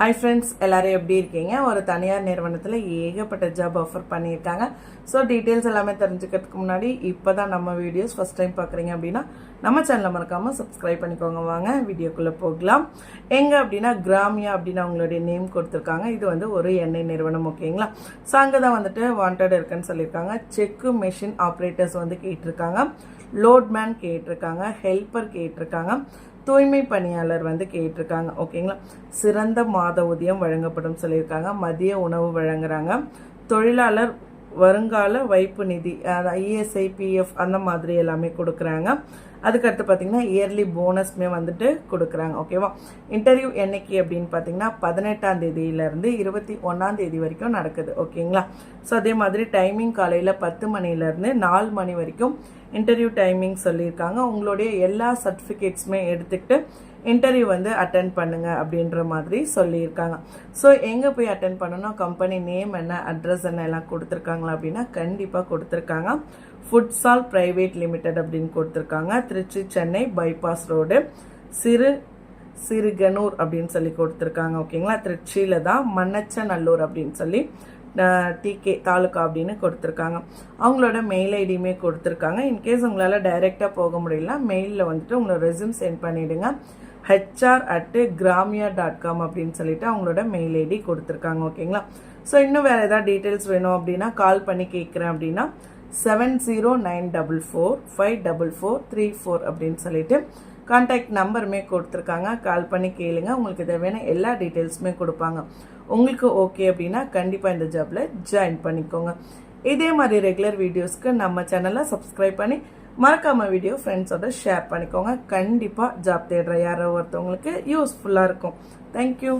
Hi friends எல்லாரும் எப்படி இருக்கீங்க? ஒரு தனியார் நிறுவனத்தில் ஏகப்பட்ட ஜாப் ஆஃபர் பண்ணியிருக்காங்க. ஸோ டீட்டெயில்ஸ் எல்லாமே தெரிஞ்சுக்கிறதுக்கு முன்னாடி இப்போ தான் நம்ம வீடியோஸ் ஃபஸ்ட் டைம் பார்க்குறீங்க அப்படின்னா நம்ம சேனலை மறக்காமல் சப்ஸ்கிரைப் பண்ணிக்கோங்க. வாங்க வீடியோக்குள்ளே போகலாம். எங்கே அப்படின்னா கிராமியா அப்படின்னு அவங்களுடைய நேம் கொடுத்துருக்காங்க. இது வந்து ஒரு எண்ணெய் நிறுவனம் ஓகேங்களா ஸோ அங்கே தான் வந்துட்டு வாண்டட் இருக்குன்னு சொல்லியிருக்காங்க. செக்கு மெஷின் ஆப்ரேட்டர்ஸ் வந்து கேட்டிருக்காங்க. லோட்மேன் கேட்டிருக்காங்க. ஹெல்ப்பர் கேட்டிருக்காங்க. தூய்மை பணியாளர் வந்து கேட்டிருக்காங்க. ஓகேங்களா சிறந்த மாத ஊதியம் வழங்கப்படும் சொல்லியிருக்காங்க. மதிய உணவு வழங்குறாங்க. தொழிலாளர் வருங்கால வைப்பு நிதி இஎஸ்ஐ பிஎஃப் அந்த மாதிரி எல்லாமே கொடுக்குறாங்க. அதுக்கடுத்து பார்த்தீங்கன்னா இயர்லி போனஸ்மே வந்துட்டு கொடுக்குறாங்க ஓகேவா இன்டர்வியூ என்னைக்கு அப்படின்னு பார்த்தீங்கன்னா பதினெட்டாம் தேதியிலேருந்து இருபத்தி ஒன்றாம் தேதி வரைக்கும் நடக்குது ஓகேங்களா ஸோ அதே மாதிரி டைமிங் காலையில் பத்து மணிலேருந்து நாலு மணி வரைக்கும் இன்டர்வியூ டைமிங் சொல்லியிருக்காங்க. உங்களுடைய எல்லா சர்டிஃபிகேட்ஸுமே எடுத்துக்கிட்டு இன்டர்வியூ வந்து அட்டன் பண்ணுங்க அப்படின்ற மாதிரி சொல்லியிருக்காங்க. ஸோ எங்கே போய் அட்டன் பண்ணணும்? கம்பெனி நேம் என்ன அட்ரஸ் என்ன எல்லாம் கொடுத்துருக்காங்களா அப்படின்னா கண்டிப்பாக கொடுத்துருக்காங்க. ஃபுட்ஸால் ப்ரைவேட் லிமிடெட் அப்படின்னு கொடுத்துருக்காங்க. திருச்சி சென்னை பைபாஸ் ரோடு சிறு சிறுகனூர் அப்படின்னு சொல்லி கொடுத்துருக்காங்க ஓகேங்களா திருச்சியில் தான் மன்னச்சநல்லூர் அப்படின்னு சொல்லி டிகே தாலுக்கா அப்படின்னு கொடுத்துருக்காங்க. அவங்களோட மெயில் ஐடியுமே கொடுத்துருக்காங்க. இன்கேஸ் உங்களால் டைரெக்டாக போக முடியல மெயிலில் வந்துட்டு உங்களோட ரெஸ்யூம் சென்ட் பண்ணிவிடுங்க HR at Gramya dot com அப்படின்னு சொல்லிட்டு அவங்களோட மெயில் ஐடி கொடுத்துருக்காங்க ஓகேங்களா ஸோ இன்னும் வேறு ஏதாவது டீட்டெயில்ஸ் வேணும் அப்படின்னா கால் பண்ணி கேட்குறேன் அப்படின்னா seven zero nine double four five double four three four அப்படின்னு சொல்லிட்டு கான்டாக்ட் நம்பருமே கொடுத்துருக்காங்க. கால் பண்ணி கேளுங்க. உங்களுக்கு தேவையான எல்லா டீட்டெயில்ஸுமே கொடுப்பாங்க. உங்களுக்கு ஓகே அப்படின்னா கண்டிப்பாக இந்த ஜாப்பில் ஜாயின் பண்ணிக்கோங்க. இதே மாதிரி ரெகுலர் வீடியோஸ்க்கு நம்ம சேனலை சப்ஸ்கிரைப் பண்ணி மறக்காமல் வீடியோ ஃப்ரெண்ட்ஸோட ஷேர் பண்ணிக்கோங்க. கண்டிப்பாக ஜாப் தேடுற யாரோ ஒருத்தவங்களுக்கு யூஸ்ஃபுல்லாக இருக்கும். தேங்க்யூ